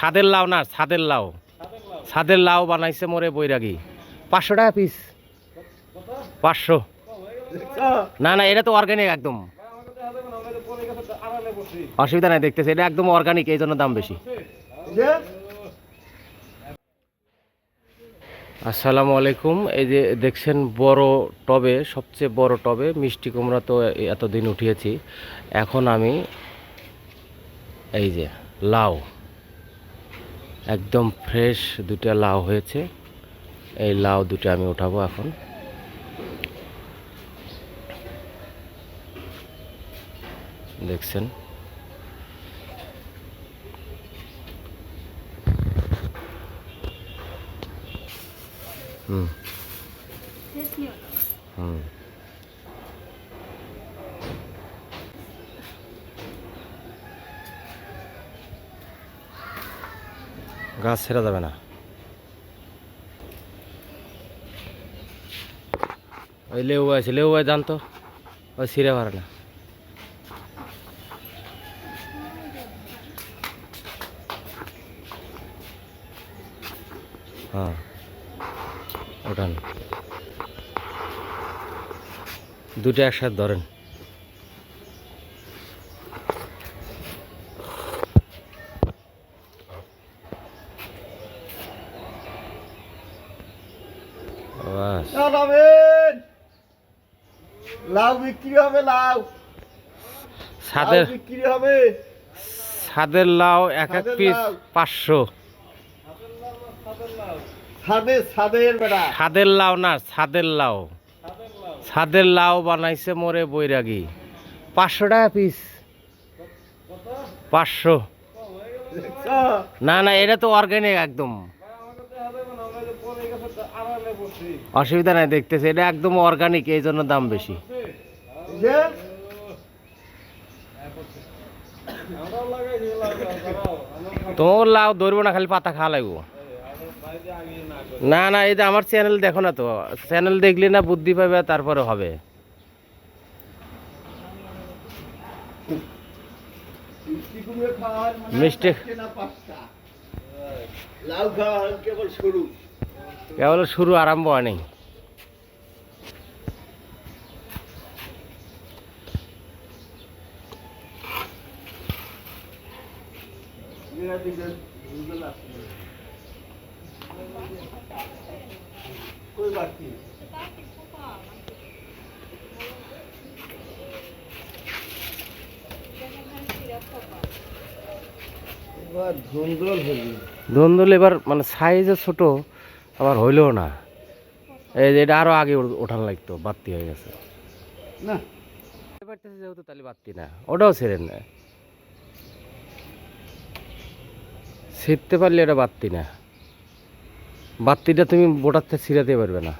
ছাদের লাউ না ছাদের লাউ। ছাদের লাউ বানাইছে মোরে বৈরাগী। পাঁচশো টাকা পিস পাঁচশো। না না এটা তো অর্গানিক একদম। অসুবিধা নাই দেখতেছে। এটা একদম অর্গানিক এই জন্য দাম বেশি। আসসালামু আলাইকুম। এই যে দেখছেন বড় টবে সবচেয়ে বড় টবে মিষ্টি কুমড়া তো এতদিন উঠিয়েছি। এখন আমি এই যে লাউ। একদম ফ্রেশ দুটা লাউ হয়েছে। এই লাউ দুটো আমি উঠাবো এখন। দেখছেন? হুম। হুম। গাছ ছেড়া যাবে না। ওই লেউ আছে লেউ আছে জানতো? ওই ছিঁড়ে পারে না। হ্যাঁ ওঠান দুটো একসাথে ধরেন। লাউ বিক্রি হবে লাউ। ছাদের লাউ বিক্রি হবে। ছাদের লাউ এক এক পিস পাঁচশো। ছাদের লাউ না ছাদের লাউ। ছাদের লাউ বানাইছে মোরে বৈরাগী। পাঁচশো টাকা পিস। পাঁচশো। না না এটা তো অর্গানিক একদম। অসুবিধা নাই দেখতেছে। এটা একদম অর্গানিক এই জন্য দাম বেশি। তোমার লাউ ধরবো না খালি পাতা খাওয়া লাগবো। না না এই যে আমার চ্যানেল দেখো না তো। চ্যানেল দেখলে না বুদ্ধি পাবে তারপরে হবে। মিষ্টি মানে লাউ খাওয়ার কেবল শুরু। কেবল শুরু আরম্ভ হয়নি। ধুন্দুল এবার মানে সাইজে ছোট। আবার হইলেও না। এই যে এটা আরও আগে ও- ওঠান লাগতো বাত্তি হয়ে গেছে। না। পারতেছে যেহেতু তাহলে বাত্তি না ওটাও ছেড়েন না। ছিঁড়তে পারলে এটা বাত্তি না। বাত্তিটা তুমি বোটার থেকে ছিঁড়াতে পারবে না।